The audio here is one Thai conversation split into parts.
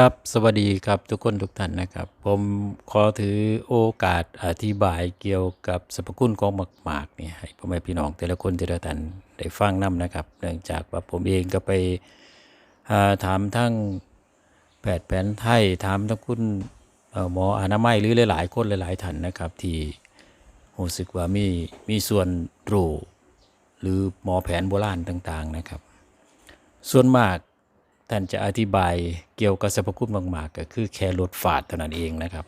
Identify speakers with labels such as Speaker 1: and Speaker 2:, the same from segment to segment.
Speaker 1: ครับสวัสดีครับทุกคนทุกท่านนะครับ ผมขอถือโอกาสอธิบายเกี่ยวกับสรรพคุณของหมากหมากเนี่ยให้พ่อแม่พี่น้องแต่ละคนแต่ละท่านได้ฟังนํนะครับ เนื่องจากว่าผมเองก็ไปถามทั้งแพทย์แผนไทยถามทั้งคุณหมออนามัยหรือหลายๆ คนหลายๆท่านนะครับ ที่รู้สึกว่ามีมีส่วนรู้หรือหมอแผนโบราณต่างๆนะครับ ส่วนมาก ท่านจะอธิบายเกี่ยวกับสรรพคุณมากๆก็คือแค่ลดฝาดเท่านั้นเองนะครับ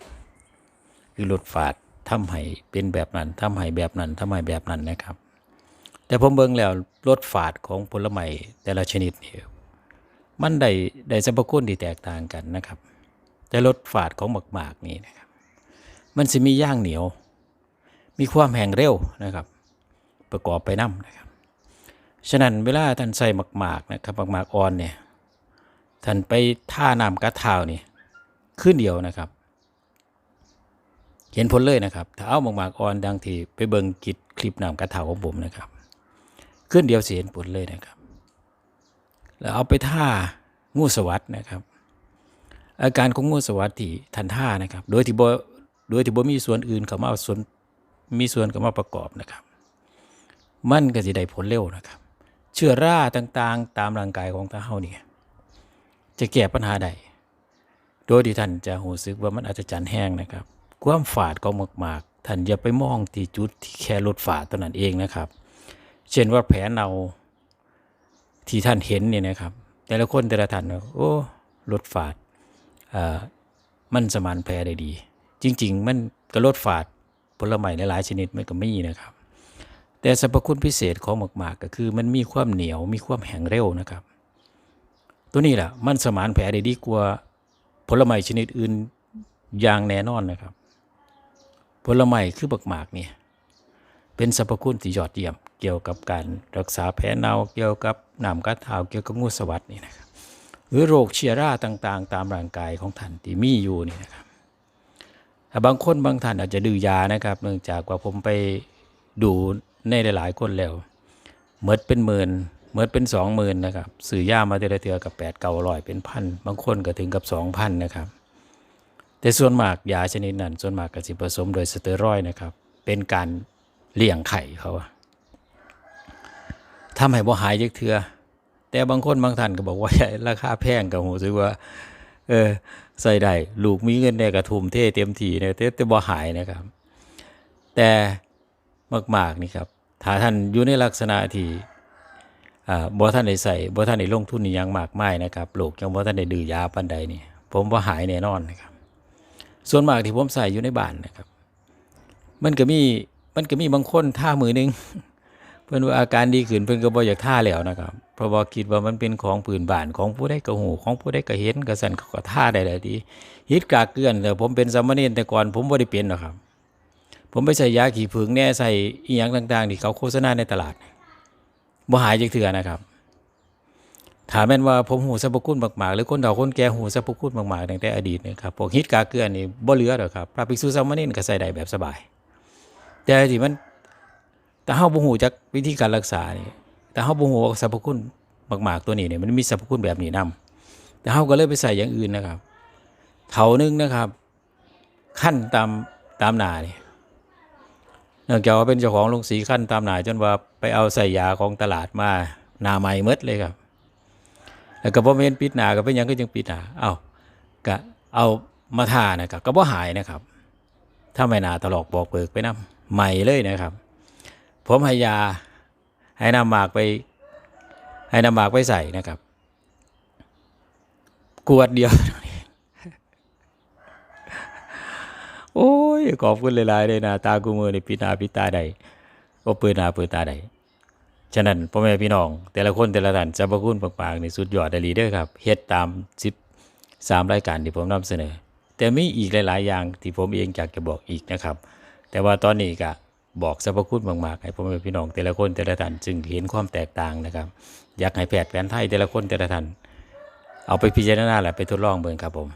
Speaker 1: คือลดฝาดทำให้เป็นแบบนั้นทำให้แบบนั้นทำให้แบบนั้นนะครับ แต่ผมเบิ่งแล้วลดฝาดของผลไม้แต่ละชนิดนี่มันได้ได้สรรพคุณที่แตกต่างกันนะครับ แต่ลดฝาดของหมากๆนี่นะครับ มันสิมีย่างเหนียว มีความแห้งเร็วนะครับ ประกอบไปน้ำนะครับ ฉะนั้นเวลาท่านใส่หมากๆนะครับหมากอ่อนเนี่ย ท่านไปท่าน้ำกัดเท้านี่ขึ้นเดียวนะครับ เห็นผลเลยนะครับ ถ้าเอาหมากๆอ่อนดังที่ไปเบิ่งกิจคลิปน้ำกัดเท้าของผมนะครับขึ้นเดียวสิเห็นผลเลยนะครับ แล้วเอาไปท่างูสวัสดนะครับ อาการของงูสวัสดที่ทันท่านะครับ โดยที่บโดยที่บ่มีส่วนอื่นเข้ามาส่วนมีส่วนเข้ามาประกอบนะครับ มันก็สิได้ผลเร็วนะครับ เชื้อราต่างๆ ตามร่างกายของตาเฮาเนี่ย จะแก้ปัญหาใด โดยที่ท่านจะรู้สึกว่ามันอาจจะจันแห้งนะครับ ความฝาดของหมากๆท่านอย่าไปมองที่จุดที่แค่ลดฝาดเท่านั้นเองนะครับ เช่นว่าแผลเนาที่ท่านเห็นเนี่ยนะครับ แต่ละคนแต่ละท่านโอ้ลดฝาดอ่ามันสมานแผลได้ดี จริง ๆ มันก็ลดฝาดผลไม้หลายชนิดมันก็มีนะครับ แต่สรรพคุณพิเศษของหมากๆก็คือมันมีความเหนียวมีความแข็งเร็วนะครับ ตัวนี้แหละมันสมานแผลได้ดีกว่าผลไม้ชนิดอื่นอย่างแน่นอนนะครับ ผลไม้คือบักหมากเนี่ยเป็นสรรพคุณที่ยอดเยี่ยม เกี่ยวกับการรักษาแผลเนาเกี่ยวกับหน้ำกัดเท้าเกี่ยวกับงูสวัสดนี่นะครับหรือโรคเชื้อราต่างๆ ตามร่างกายของท่านที่มีอยู่นี่นะครับแต่บางคนบางท่านอาจจะดื้อยานะครับ เนื่องจากว่าผมไปดูในหลายๆคนแล้วเมดเป็นหมื่น เมดเป็นสองหมื่นนะครับซื้อย่ามาเทือละเทือกับแปดเก้าร้อยเป็นพันบางคนก็ถึงกับสองพันนะครับ แต่ส่วนมากยาชนิดนั้น ส่วนมากก็สิผสมโดยสเตียรอยนะครับ เป็นการเลี้ยงไข่เขาอะทำให้บ่หายยักเทือ แต่บางคนบางท่านก็บอกว่าราคาแพงกับหูสึว่า เออใส่ได้ลูกมีเงินได้กระทุ่มเทเต็มทีเนี่ยแต่แต่บ่หายนะครับ แต่มากๆนี่ครับถ้าท่านอยู่ในลักษณะที่ บ่ท่านได้ใส่บ่ท่านได้ลงทุนอหยังมากมายนะครับโรคยังบ่ท่านได้ดื้อยาปานใดนี่ผมว่าหายแน่นอนนะครับ ส่วนมากที่ผมใส่อยู่ในบ้านนะครับ มันก็มีมันก็มีบางคนท่ามือหนึงเพิ่อนว่าอาการดีขึ้นเพิ่อนก็บ่อยากท่าแล้วนะครับ เพราะว่าคิดว่ามันเป็นของพื้นบ้านของผู้ใดก็หูของผู้ใดก็เห็นก็สั่นก็ท่าได้หลายดีฮิตกากเกลื่อนแต่ผมเป็นสามเณรแต่ก่อนผมบ่ได้เป็นหรอกครับ ผมไปใส่ยาขี่ผึ้งแน่ใส่อีหยังต่าง ๆ ที่เขาโฆษณาในตลาด บ่หายจักเทื่อนะครับถามแม่นว่าผมหูสรรพคุณมากๆหรือคนเฒ่าคนแก่หูสรรพคุณมากๆตั้งแต่อดีตนะครับพวกฮิตกาเกลือนี่บ่เหลือหรอกครับพระภิกษุสามเณรก็ใส่ได้แบบสบาย แต่ที่มันแต่เฮาบ่ฮู้จักวิธีการรักษานี่แต่เฮาบ่ฮู้ว่าสรรพคุณมากๆตัวนี้เนี่ยมันมีสรรพคุณแบบนี้นํแต่เฮาก็เลยไปใส่อย่างอื่นนะครับเถานึงนะครับ ขั้นตามตามหน้านี่ เนื่องจากว่าเป็นเจ้าของโรงสีขั้นตามหนาจนว่าไปเอาใส่ยาของตลาดมาหน้าใหม่หมดเลยครับ แล้วก็บ่แม่นปิดหนาก็เป็นยังก็ยังปิดหนาเอาก็เอามาทานะครับก็บ่หายนะครับ ถ้าไม่หนาตลอกบอกเปิกไปนํใหม่เลยนะครับ ผมให้ยาให้น้ำหมากไป ให้น้ำหมากไปใส่นะครับ กวดเดียว โอ้ยขอบคุณหลายๆเลยนะตากูมือนี่ปินาปิตาใดก็เปิดนาเปิดตาใดฉะนั้นพ่อแม่พี่น้อง แต่ละคนแต่ละท่านจะประคุณปากๆนี่สุดยอดดีเด้อครับเฮ็ดตาม13รายการที่ผมนำเสนอ แต่มีอีกหลาย ๆ อย่างที่ผมเองอยากจะบอกอีกนะครับ แต่ว่าตอนนี้ก็บอกสรรพคุณมากๆให้พ่อแม่พี่น้องแต่ละคนแต่ละท่านจึงเห็นความแตกต่างนะครับ อยากให้แพทย์แผนไทยแต่ละคนแต่ละท่านเอาไปพิจารณาแหละไปทดลองเบิ่งครับผม